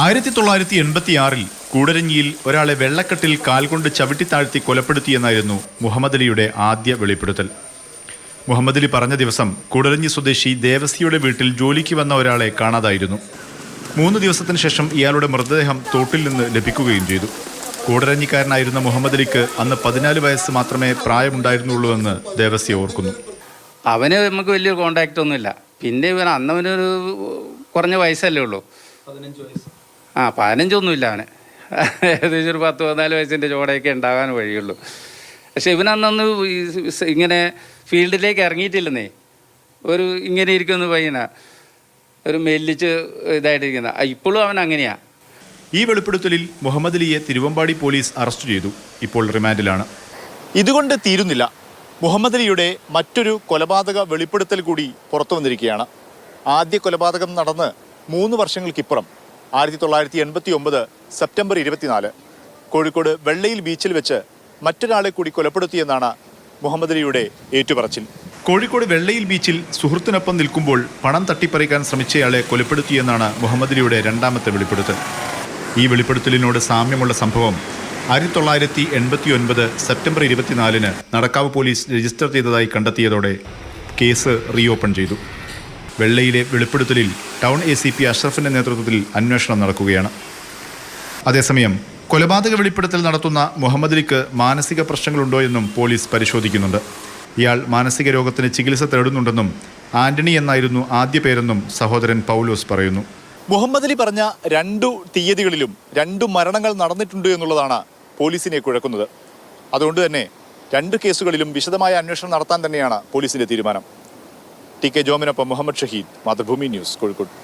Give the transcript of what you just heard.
ആയിരത്തി തൊള്ളായിരത്തി എൺപത്തി ആറിൽ കൂടരഞ്ഞിയിൽ ഒരാളെ വെള്ളക്കെട്ടിൽ കാൽ കാൽകൊണ്ട് ചവിട്ടിത്താഴ്ത്തി കൊലപ്പെടുത്തിയെന്നായിരുന്നു മുഹമ്മദ് അലിയുടെ ആദ്യ വെളിപ്പെടുത്തൽ. മുഹമ്മദ് അലി പറഞ്ഞ ദിവസം കൂടരഞ്ഞി സ്വദേശി ദേവസിയുടെ വീട്ടിൽ ജോലിക്ക് വന്ന ഒരാളെ കാണാതായിരുന്നു. മൂന്ന് ദിവസത്തിന് ശേഷം ഇയാളുടെ മൃതദേഹം തോട്ടിൽ നിന്ന് ലഭിക്കുകയും ചെയ്തു. കൂടരഞ്ഞിക്കാരനായിരുന്ന മുഹമ്മദ് അലിക്ക് അന്ന് പതിനാല് വയസ്സ് മാത്രമേ പ്രായമുണ്ടായിരുന്നുള്ളൂ എന്ന് ദേവസ്യ ഓർക്കുന്നു. അവന് നമുക്ക് വലിയൊരു കോണ്ടാക്റ്റ് ഒന്നുമില്ല. പിന്നെ ഇവൻ അന്ന് അവനൊരു കുറഞ്ഞ വയസ്സല്ലേ ഉള്ളൂ? ആ പതിനഞ്ചൊന്നുമില്ല അവന്. ഏകദേശം ഒരു പത്ത് പതിനാല് വയസ്സിന്റെ ചോടയൊക്കെ ഉണ്ടാകാൻ വഴിയുള്ളൂ. പക്ഷെ ഇവനന്നൊന്ന് ഇങ്ങനെ ഫീൽഡിലേക്ക് ഇറങ്ങിയിട്ടില്ലെന്നേ. ഒരു ഇങ്ങനെ ഇരിക്കുന്ന പയ്യനാ. ഒരു മെല്ലിച്ച് ഇതായിട്ടിരിക്കുന്ന. ഇപ്പോഴും അവൻ അങ്ങനെയാ. ഈ വെളിപ്പെടുത്തലിൽ മുഹമ്മദ് അലിയെ തിരുവമ്പാടി പോലീസ് അറസ്റ്റ് ചെയ്തു. ഇപ്പോൾ റിമാൻഡിലാണ്. ഇതുകൊണ്ട് തീരുന്നില്ല. മുഹമ്മദ് അലിയുടെ മറ്റൊരു കൊലപാതക വെളിപ്പെടുത്തൽ കൂടി പുറത്തു വന്നിരിക്കുകയാണ്. ആദ്യ കൊലപാതകം നടന്ന് മൂന്ന് വർഷങ്ങൾക്കിപ്പുറം ആയിരത്തി തൊള്ളായിരത്തി എൺപത്തി ഒമ്പത് സെപ്റ്റംബർ ഇരുപത്തിനാല്. കോഴിക്കോട് വെള്ളയിൽ ബീച്ചിൽ വെച്ച് മറ്റൊരാളെ കൂടി കൊലപ്പെടുത്തിയെന്നാണ് മുഹമ്മദ് അലിയുടെ ഏറ്റുപറച്ചിൽ. കോഴിക്കോട് വെള്ളയിൽ ബീച്ചിൽ സുഹൃത്തിനൊപ്പം നിൽക്കുമ്പോൾ പണം തട്ടിപ്പറിക്കാൻ ശ്രമിച്ചയാളെ കൊലപ്പെടുത്തിയെന്നാണ് മുഹമ്മദ് അലിയുടെ രണ്ടാമത്തെ വെളിപ്പെടുത്തൽ. ഈ വെളിപ്പെടുത്തലിനോട് സാമ്യമുള്ള സംഭവം ആയിരത്തി തൊള്ളായിരത്തി എൺപത്തി ഒൻപത് സെപ്റ്റംബർ ഇരുപത്തിനാലിന് നടക്കാവ് പോലീസ് രജിസ്റ്റർ ചെയ്തതായി കണ്ടെത്തിയതോടെ കേസ് റീഓപ്പൺ ചെയ്തു. വെള്ളയിലെ വെളിപ്പെടുത്തലിൽ ടൗൺ എ സി പി അഷ്റഫിന്റെ നേതൃത്വത്തിൽ അന്വേഷണം നടക്കുകയാണ്. അതേസമയം കൊലപാതക വെളിപ്പെടുത്തൽ നടത്തുന്ന മുഹമ്മദ് അലിക്ക് മാനസിക പ്രശ്നങ്ങളുണ്ടോ എന്നും പോലീസ് പരിശോധിക്കുന്നുണ്ട്. ഇയാൾ മാനസിക രോഗത്തിന് ചികിത്സ തേടുന്നുണ്ടെന്നും ആന്റണി എന്നായിരുന്നു ആദ്യ പേരെന്നും സഹോദരൻ പൗലോസ് പറയുന്നു. മുഹമ്മദ് അലി പറഞ്ഞ രണ്ടു തീയതികളിലും രണ്ടു മരണങ്ങൾ നടന്നിട്ടുണ്ട് എന്നുള്ളതാണ് പോലീസിനെ കുഴക്കുന്നത്. അതുകൊണ്ട് തന്നെ രണ്ട് കേസുകളിലും വിശദമായ അന്വേഷണം നടത്താൻ തന്നെയാണ് പോലീസിന്റെ തീരുമാനം. ടി കെ ജോമിനൊപ്പം മുഹമ്മദ് ഷഹീദ് മാതൃഭൂമി ന്യൂസ് കോഴിക്കോട്.